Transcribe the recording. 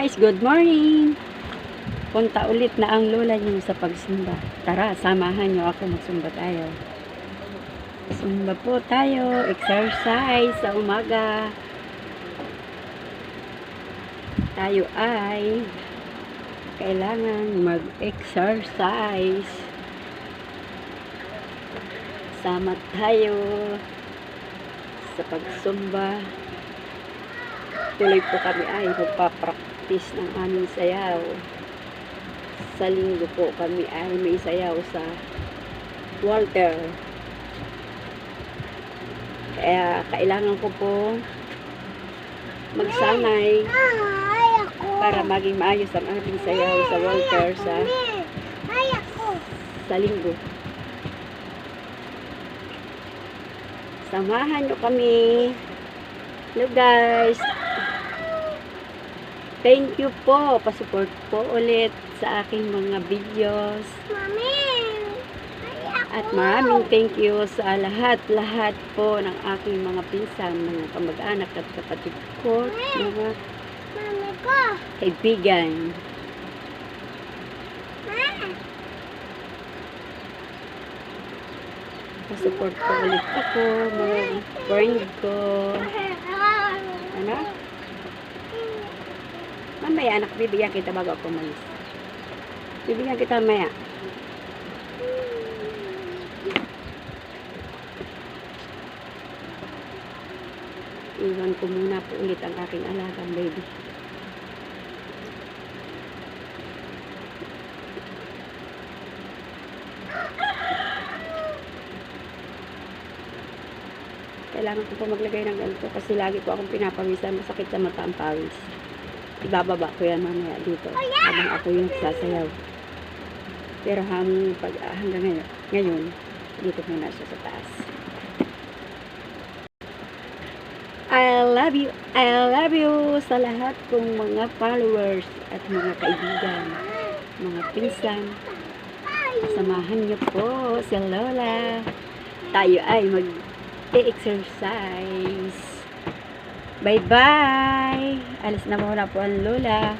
guys, good morning. Punta ulit na ang lola niyo sa pagsimba. Tara, samahan niyo ako magsumba tayo. Sumba po tayo, exercise sa umaga. Tayo ay kailangan mag-exercise. Sama tayo sa pagsumba tuloy po kami ay magpa-practice ng aming sayaw. Sa linggo po kami ay may sayaw sa Walter. Kaya kailangan ko po magsanay para maging maayos ang ating sayaw sa Walter sa, sa linggo. Samahan nyo kami. Hello guys. Thank you po. Pasupport po ulit sa aking mga videos. Mami. At maraming thank you sa lahat-lahat po ng aking mga pinsan, mga kamag-anak at kapatid ko, mga Mami ko. kaibigan. Pasupport po ulit ako, mga friend ko. Mamaya anak, bibigyan kita bago ako umalis. Bibigyan kita mamaya. Iwan ko muna po ulit ang aking alagang baby. Kailangan ko po maglagay ng ganito kasi lagi ko akong pinapawisan. Masakit sa mata ang pawis. Ibababa ko yan mamaya dito. Habang ako yung nagsasayaw. Pero hang, pag, ah, hanggang ngayon, ngayon, dito muna siya sa taas. I love you, I love you sa lahat kong mga followers at mga kaibigan, mga pinsan. Samahan niyo po si Lola. Tayo ay mag-exercise. Bye-bye! Alis na muna po ang Lola.